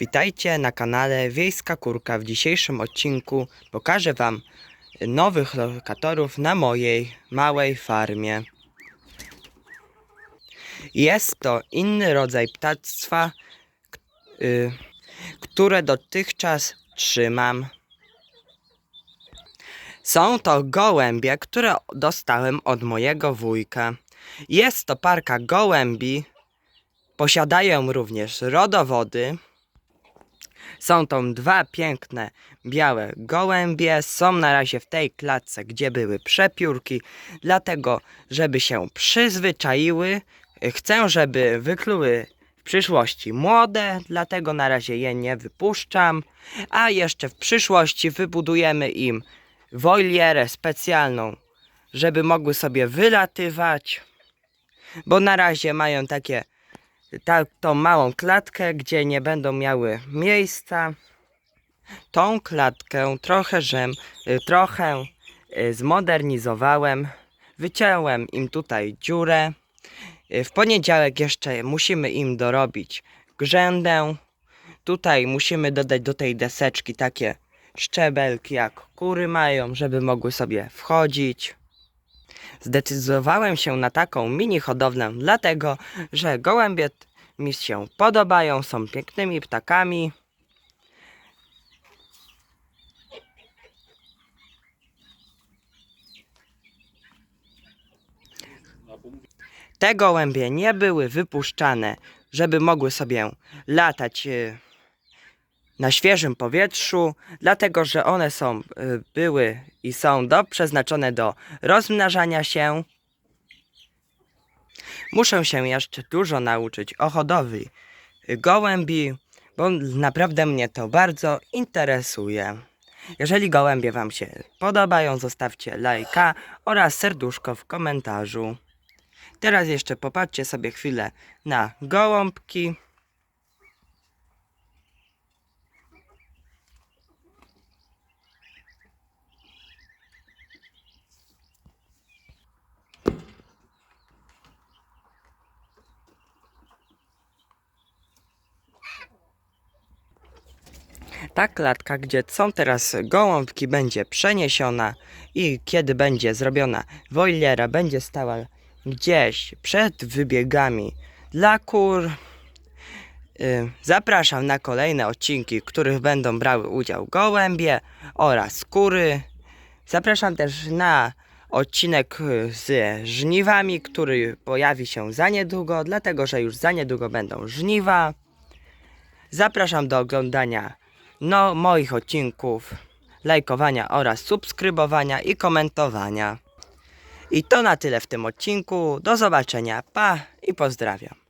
Witajcie na kanale Wiejska Kurka. W dzisiejszym odcinku pokażę Wam nowych lokatorów na mojej małej farmie. Jest to inny rodzaj ptactwa, y, które dotychczas trzymam. Są to gołębie, które dostałem od mojego wujka. Jest to parka gołębi. Posiadają również rodowody. Są to dwa piękne białe gołębie. Są na razie w tej klatce, gdzie były przepiórki, dlatego, żeby się przyzwyczaiły. Chcę, żeby wykluły w przyszłości młode, dlatego na razie je nie wypuszczam. A jeszcze w przyszłości wybudujemy im wolierę specjalną, żeby mogły sobie wylatywać. Bo na razie mają takie ta, tą małą klatkę, gdzie nie będą miały miejsca. Tą klatkę trochę, żem, y, trochę y, zmodernizowałem. Wyciąłem im tutaj dziurę. Y, W poniedziałek jeszcze musimy im dorobić grzędę. Tutaj musimy dodać do tej deseczki takie szczebelki, jak kury mają, żeby mogły sobie wchodzić. Zdecydowałem się na taką mini hodowlę, dlatego że gołębie mi się podobają, są pięknymi ptakami. Te gołębie nie były wypuszczane, żeby mogły sobie latać e, na świeżym powietrzu, dlatego że one są, y, były i są do, przeznaczone do rozmnażania się. Muszę się jeszcze dużo nauczyć o hodowli gołębi, bo naprawdę mnie to bardzo interesuje. Jeżeli gołębie Wam się podobają, zostawcie lajka oraz serduszko w komentarzu. Teraz jeszcze popatrzcie sobie chwilę na gołąbki. Ta klatka, gdzie są teraz gołąbki, będzie przeniesiona i kiedy będzie zrobiona wojlera, będzie stała gdzieś przed wybiegami dla kur. Y, Zapraszam na kolejne odcinki, w których będą brały udział gołębie oraz kury. Zapraszam też na odcinek y, z żniwami, który pojawi się za niedługo, dlatego że już za niedługo będą żniwa. Zapraszam do oglądania no, moich odcinków, lajkowania oraz subskrybowania i komentowania. I to na tyle w tym odcinku. Do zobaczenia. Pa i pozdrawiam.